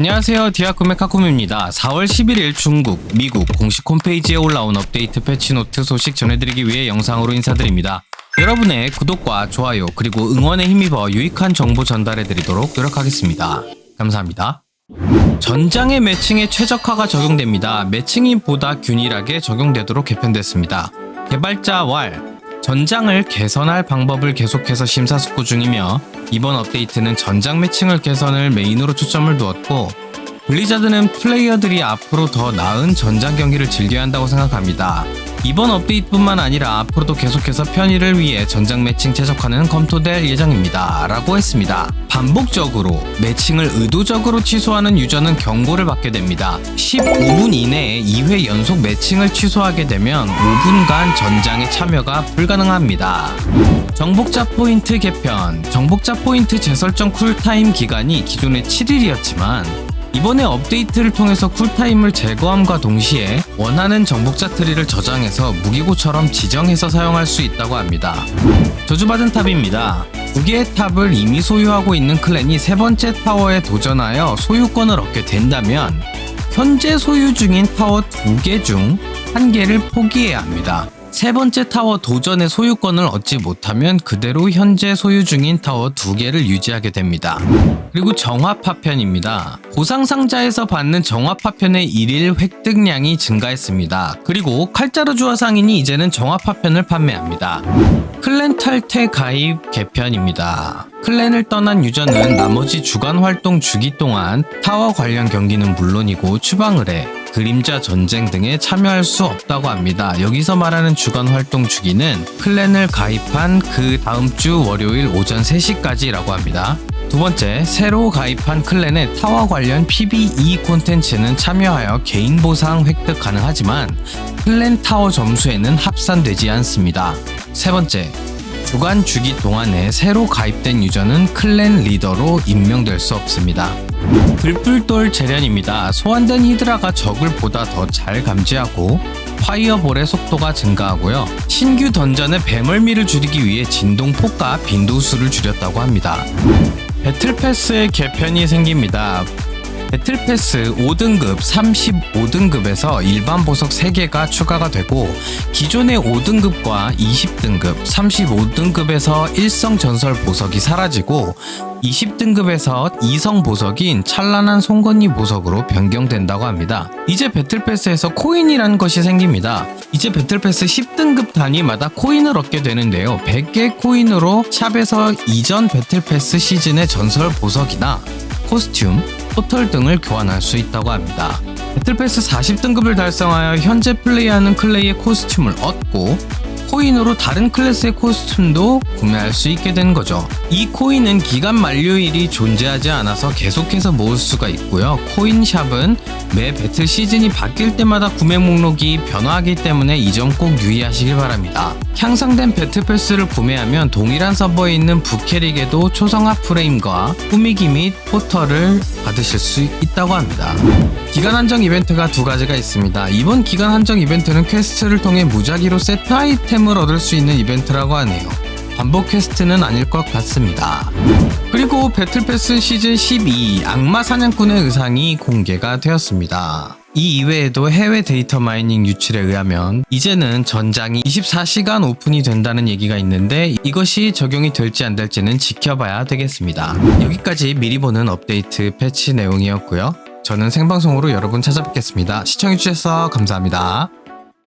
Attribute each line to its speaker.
Speaker 1: 안녕하세요. 디아쿠메 카쿠미입니다. 4월 11일 중국, 미국 공식 홈페이지에 올라온 업데이트 패치노트 소식 전해드리기 위해 영상으로 인사드립니다. 여러분의 구독과 좋아요 그리고 응원에 힘입어 유익한 정보 전달해드리도록 노력하겠습니다. 감사합니다. 전장의 매칭에 최적화가 적용됩니다. 매칭이 보다 균일하게 적용되도록 개편됐습니다. 개발자 왈 전장을 개선할 방법을 계속해서 심사숙고 중이며 이번 업데이트는 전장 매칭을 개선을 메인으로 초점을 두었고 블리자드는 플레이어들이 앞으로 더 나은 전장 경기를 즐겨야 한다고 생각합니다. 이번 업데이트뿐만 아니라 앞으로도 계속해서 편의를 위해 전장 매칭 최적화는 검토될 예정입니다. 라고 했습니다. 반복적으로 매칭을 의도적으로 취소하는 유저는 경고를 받게 됩니다. 15분 이내에 2회 연속 매칭을 취소하게 되면 5분간 전장에 참여가 불가능합니다. 정복자 포인트 개편 정복자 포인트 재설정 쿨타임 기간이 기존에 7일이었지만 이번에 업데이트를 통해서 쿨타임을 제거함과 동시에 원하는 정복자 트리를 저장해서 무기고처럼 지정해서 사용할 수 있다고 합니다. 저주받은 탑입니다. 두 개의 탑을 이미 소유하고 있는 클랜이 세 번째 타워에 도전하여 소유권을 얻게 된다면 현재 소유 중인 타워 두 개 중 한 개를 포기해야 합니다. 세 번째 타워 도전의 소유권을 얻지 못하면 그대로 현재 소유 중인 타워 두 개를 유지하게 됩니다. 그리고 정화 파편입니다. 보상 상자에서 받는 정화 파편의 일일 획득량이 증가했습니다. 그리고 칼자루 주화 상인이 이제는 정화 파편을 판매합니다. 클랜 탈퇴 가입 개편입니다. 클랜을 떠난 유저는 나머지 주간 활동 주기 동안 타워 관련 경기는 물론이고 추방을 해 그림자 전쟁 등에 참여할 수 없다고 합니다. 여기서 말하는 주간 활동 주기는 클랜을 가입한 그 다음 주 월요일 오전 3시까지라고 합니다. 두 번째, 새로 가입한 클랜의 타워 관련 PBE 콘텐츠는 참여하여 개인 보상 획득 가능하지만 클랜 타워 점수에는 합산되지 않습니다. 세 번째, 주간 주기 동안에 새로 가입된 유저는 클랜 리더로 임명될 수 없습니다. 불불돌 재련입니다. 소환된 히드라가 적을 보다 더 잘 감지하고 파이어볼의 속도가 증가하고요. 신규 던전의 배멀미를 줄이기 위해 진동폭과 빈도수를 줄였다고 합니다. 배틀패스의 개편이 생깁니다. 배틀패스 5등급 35등급에서 일반 보석 3개가 추가가 되고 기존의 5등급과 20등급 35등급에서 일성 전설 보석이 사라지고 20등급에서 2성 보석인 찬란한 송건니 보석으로 변경된다고 합니다. 이제 배틀패스에서 코인이라는 것이 생깁니다. 이제 배틀패스 10등급 단위마다 코인을 얻게 되는데요. 100개 코인으로 샵에서 이전 배틀패스 시즌의 전설 보석이나 코스튬, 포털 등을 교환할 수 있다고 합니다. 배틀패스 40등급을 달성하여 현재 플레이하는 클레이의 코스튬을 얻고 코인으로 다른 클래스의 코스튬도 구매할 수 있게 된 거죠. 이 코인은 기간 만료일이 존재하지 않아서 계속해서 모을 수가 있고요. 코인샵은 매 배틀 시즌이 바뀔 때마다 구매 목록이 변화하기 때문에 이 점 꼭 유의하시길 바랍니다. 향상된 배틀패스를 구매하면 동일한 서버에 있는 부캐릭에도 초성화 프레임과 꾸미기 및 포털을 받으실 수 있다고 합니다. 기간 한정 이벤트가 두 가지가 있습니다. 이번 기간 한정 이벤트는 퀘스트를 통해 무작위로 세트 아이템을 얻을 수 있는 이벤트라고 하네요. 반복 퀘스트는 아닐 것 같습니다. 그리고 배틀패스 시즌 12 악마 사냥꾼의 의상이 공개가 되었습니다. 이 이외에도 해외 데이터 마이닝 유출에 의하면 이제는 전장이 24시간 오픈이 된다는 얘기가 있는데 이것이 적용이 될지 안 될지는 지켜봐야 되겠습니다. 여기까지 미리 보는 업데이트 패치 내용이었고요. 저는 생방송으로 여러분 찾아뵙겠습니다. 시청해주셔서 감사합니다.